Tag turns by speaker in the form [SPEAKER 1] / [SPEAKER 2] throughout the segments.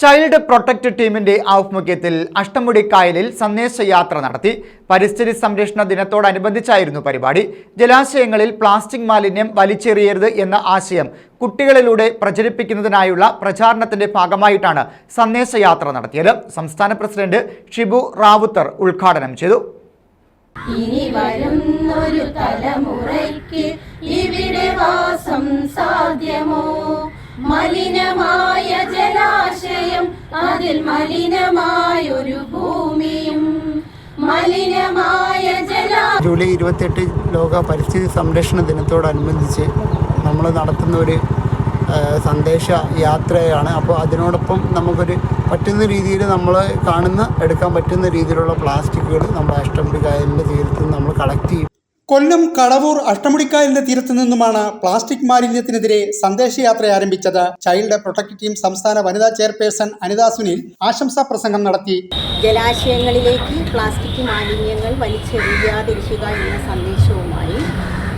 [SPEAKER 1] Child protect ടീമിന്റെ ആഭിമുഖ്യത്തിൽ അഷ്ടമുടി കായലിൽ സന്ദേശയാത്ര നടത്തി. പരിസ്ഥിതി സംരക്ഷണ ദിനത്തോടനുബന്ധിച്ചായിരുന്നു പരിപാടി. ജലാശയങ്ങളിൽ പ്ലാസ്റ്റിക് മാലിന്യം വലിച്ചെറിയരുത് എന്ന ആശയം കുട്ടികളിലൂടെ പ്രചരിപ്പിക്കുന്നതിനായുള്ള പ്രചാരണത്തിന്റെ ഭാഗമായിട്ടാണ് സന്ദേശയാത്ര നടത്തിയത്. സംസ്ഥാന പ്രസിഡന്റ് ഷിബു റാവുത്തർ ഉദ്ഘാടനം ചെയ്തു.
[SPEAKER 2] ഇനി വരുന്നൊരു തലമുറയ്ക്ക് ഇവിടെ വാസം സാധ്യമോ? മലിനമായ ജലാശയം അതിൽ മലിനമായൊരു ഭൂമിയും. മലിനമായ ജലാ
[SPEAKER 3] ജൂലൈ ഇരുപത്തെട്ട് ലോക പരിസ്ഥിതി സംരക്ഷണ ദിനത്തോടനുബന്ധിച്ച് നമ്മൾ നടത്തുന്ന ഒരു സന്ദേശ യാത്രയാണ്. അപ്പോൾ അതിനോടൊപ്പം നമുക്കൊരു പറ്റുന്ന രീതിയിൽ നമ്മൾ കാണുന്ന എടുക്കാൻ പറ്റുന്ന രീതിയിലുള്ള പ്ലാസ്റ്റിക്കുകൾ നമ്മുടെ അഷ്ടമുടി കായലിന്റെ തീരത്ത് നമ്മൾ കളക്ട് ചെയ്യും.
[SPEAKER 4] കൊല്ലം കടവൂർ അഷ്ടമുടിക്കായലിന്റെ തീരത്തു നിന്നുമാണ് പ്ലാസ്റ്റിക് മാലിന്യത്തിനെതിരെ സന്ദേശയാത്ര ആരംഭിച്ചത്. ചൈൽഡ് പ്രൊട്ടക്ട് ടീം സംസ്ഥാന വനിതാ ചെയർപേഴ്സൺ അനിതാ സുനിൽ ആശംസാ പ്രസംഗം നടത്തി.
[SPEAKER 5] ജലാശയങ്ങളിലേക്ക് പ്ലാസ്റ്റിക് മാലിന്യങ്ങൾ വലിച്ചെറിയാതിരിക്കുക എന്ന സന്ദേശവുമായി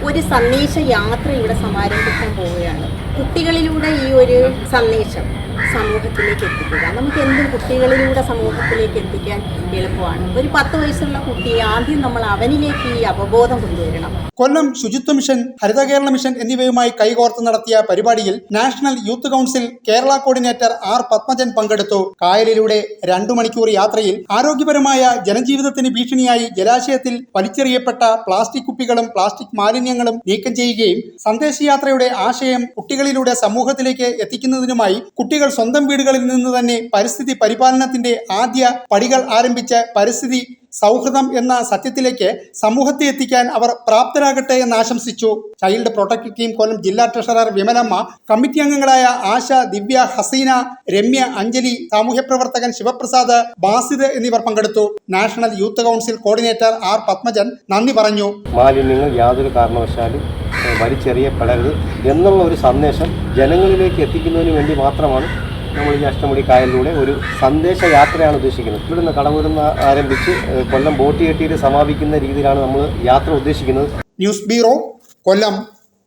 [SPEAKER 5] ഒരു സന്ദേശ യാത്ര ഇവിടെ സമാരംഭിക്കാൻ പോവുകയാണ്. കുട്ടികളിലൂടെ ഈ ഒരു സന്ദേശം സമൂഹത്തിലേക്ക് എത്തിക്കുക. നമുക്ക് എന്തും കുട്ടികളിലൂടെ സമൂഹത്തിലേക്ക് എത്തിക്കാൻ എളുപ്പമാണ്. ഒരു പത്ത് വയസ്സുള്ള കുട്ടി ആദ്യം നമ്മൾ അവനിലേക്ക് ഈ അവബോധം കൊണ്ടുവരണം.
[SPEAKER 4] കൊല്ലം ശുചിത്വ മിഷൻ ഹരിത കേരള മിഷൻ എന്നിവയുമായി കൈകോർത്ത് നടത്തിയ പരിപാടിയിൽ national youth council Kerala coordinator R Padmajan പങ്കെടുത്തു. കായലിലൂടെ രണ്ടു മണിക്കൂർ യാത്രയിൽ ആരോഗ്യപരമായ ജനജീവിതത്തിന് ഭീഷണിയായി ജലാശയത്തിൽ വലിച്ചെറിയപ്പെട്ട പ്ലാസ്റ്റിക് കുപ്പികളും പ്ലാസ്റ്റിക് മാലിന്യങ്ങളും നീക്കം ചെയ്യുകയും സന്ദേശയാത്രയുടെ ആശയം കുട്ടികളിലൂടെ സമൂഹത്തിലേക്ക് എത്തിക്കുന്നതിനുമായി കുട്ടികൾ സ്വന്തം വീടുകളിൽ നിന്ന് തന്നെ പരിസ്ഥിതി പരിപാലനത്തിന്റെ ആദ്യ പടികൾ ആരംഭിച്ച് പരിസ്ഥിതി സൗഹൃദം എന്ന സത്യത്തിലേക്ക് സമൂഹത്തെ എത്തിക്കാൻ അവർ പ്രാപ്തരാകട്ടെ എന്ന് ആശംസിച്ചു. ചൈൽഡ് പ്രൊട്ടക്ട് ടീം കൊല്ലം ജില്ലാ ട്രഷറർ വിമലമ്മ കമ്മിറ്റി അംഗങ്ങളായ ആശ ദിവ്യ ഹസീന രമ്യ അഞ്ജലി സാമൂഹ്യ പ്രവർത്തകൻ ശിവപ്രസാദ് ബാസിദ് എന്നിവർ പങ്കെടുത്തു. National youth council coordinator R Padmajan നന്ദി പറഞ്ഞു.
[SPEAKER 6] മാലിന്യങ്ങൾ യാതൊരു കാരണവശാലും വലിച്ചെറിയപ്പെടരുത് എന്നുള്ള ഒരു സന്ദേശം ജനങ്ങളിലേക്ക് എത്തിക്കുന്നതിന് വേണ്ടി മാത്രമാണ് നമ്മൾ ഈ അഷ്ടമുടി കായലിലൂടെ ഒരു സന്ദേശ യാത്രയാണ് ഉദ്ദേശിക്കുന്നത്. ഇവിടുന്ന് കടവൂരുന്ന് ആരംഭിച്ച് കൊല്ലം ബോട്ട് കെട്ടിയിട്ട് സമാപിക്കുന്ന രീതിയിലാണ് നമ്മൾ യാത്ര ഉദ്ദേശിക്കുന്നത്.
[SPEAKER 4] News bureau Kollam.